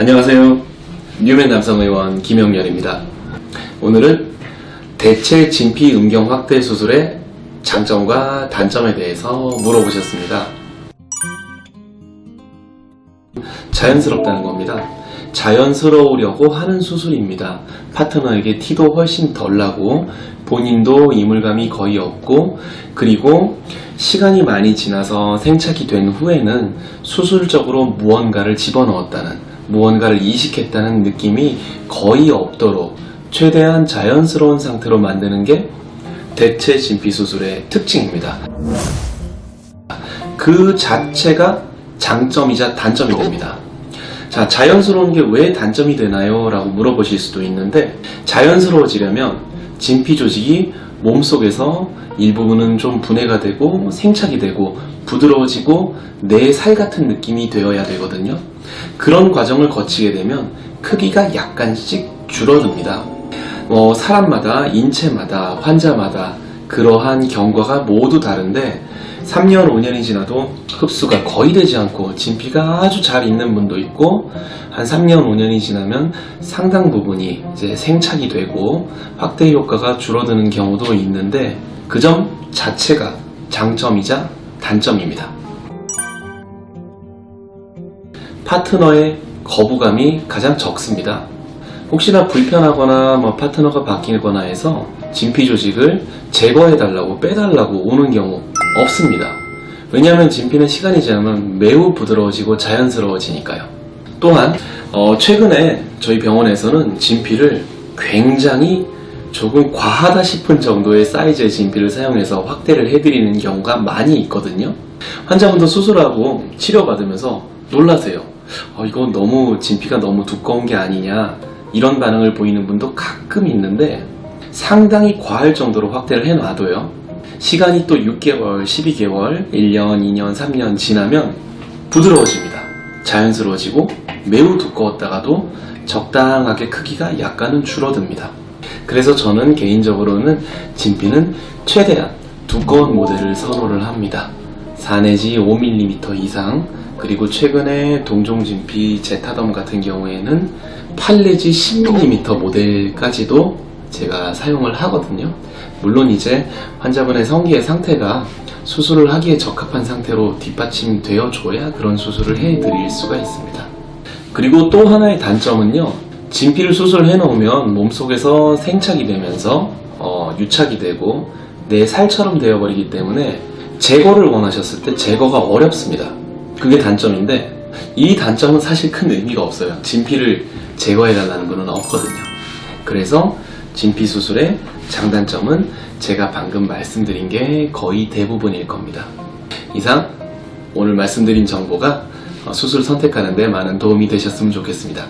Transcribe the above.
안녕하세요. 뉴맨 남성의원 김영렬입니다. 오늘은 대체 진피 음경 확대 수술의 장점과 단점에 대해서 물어보셨습니다. 자연스럽다는 겁니다. 자연스러우려고 하는 수술입니다. 파트너에게 티도 훨씬 덜 나고 본인도 이물감이 거의 없고 그리고 시간이 많이 지나서 생착이 된 후에는 수술적으로 무언가를 집어넣었다는 무언가를 이식했다는 느낌이 거의 없도록 최대한 자연스러운 상태로 만드는 게 대체 진피 수술의 특징입니다. 그 자체가 장점이자 단점이 됩니다. 자, 자연스러운 게 왜 단점이 되나요? 라고 물어보실 수도 있는데, 자연스러워지려면 진피 조직이 몸속에서 일부분은 좀 분해가 되고 생착이 되고 부드러워지고 내 살 같은 느낌이 되어야 되거든요. 그런 과정을 거치게 되면 크기가 약간씩 줄어듭니다. 뭐 사람마다 인체마다 환자마다 그러한 경과가 모두 다른데 3년 5년이 지나도 흡수가 거의 되지 않고 진피가 아주 잘 있는 분도 있고 한 3년 5년이 지나면 상당 부분이 이제 생착이 되고 확대 효과가 줄어드는 경우도 있는데 그 점 자체가 장점이자 단점입니다. 파트너의 거부감이 가장 적습니다. 혹시나 불편하거나 뭐 파트너가 바뀌거나 해서 진피 조직을 제거해달라고 빼달라고 오는 경우 없습니다. 왜냐하면 진피는 시간이 지나면 매우 부드러워지고 자연스러워지니까요. 또한 어, 최근에 저희 병원에서는 진피를 굉장히 조금 과하다 싶은 정도의 사이즈의 진피를 사용해서 확대를 해드리는 경우가 많이 있거든요. 환자분도 수술하고 치료받으면서 놀라세요. 어, 이건 너무 진피가 너무 두꺼운 게 아니냐 이런 반응을 보이는 분도 가끔 있는데 상당히 과할 정도로 확대를 해놔도요. 시간이 또 6개월, 12개월, 1년, 2년, 3년 지나면 부드러워집니다. 자연스러워지고 매우 두꺼웠다가도 적당하게 크기가 약간은 줄어듭니다. 그래서 저는 개인적으로는 진피는 최대한 두꺼운 모델을 선호를 합니다. 4 내지 5mm 이상 그리고 최근에 동종 진피 제타덤 같은 경우에는 8 내지 10mm 모델까지도 제가 사용을 하거든요. 물론 이제 환자분의 성기의 상태가 수술을 하기에 적합한 상태로 뒷받침되어 줘야 그런 수술을 해드릴 수가 있습니다. 그리고 또 하나의 단점은요. 진피를 수술해 놓으면 몸속에서 생착이 되면서 어, 유착이 되고 내 살처럼 되어버리기 때문에 제거를 원하셨을 때 제거가 어렵습니다. 그게 단점인데 이 단점은 사실 큰 의미가 없어요. 진피를 제거해달라는 분은 없거든요. 그래서 진피 수술의 장단점은 제가 방금 말씀드린 게 거의 대부분일 겁니다. 이상 오늘 말씀드린 정보가 어, 수술 선택하는데 많은 도움이 되셨으면 좋겠습니다.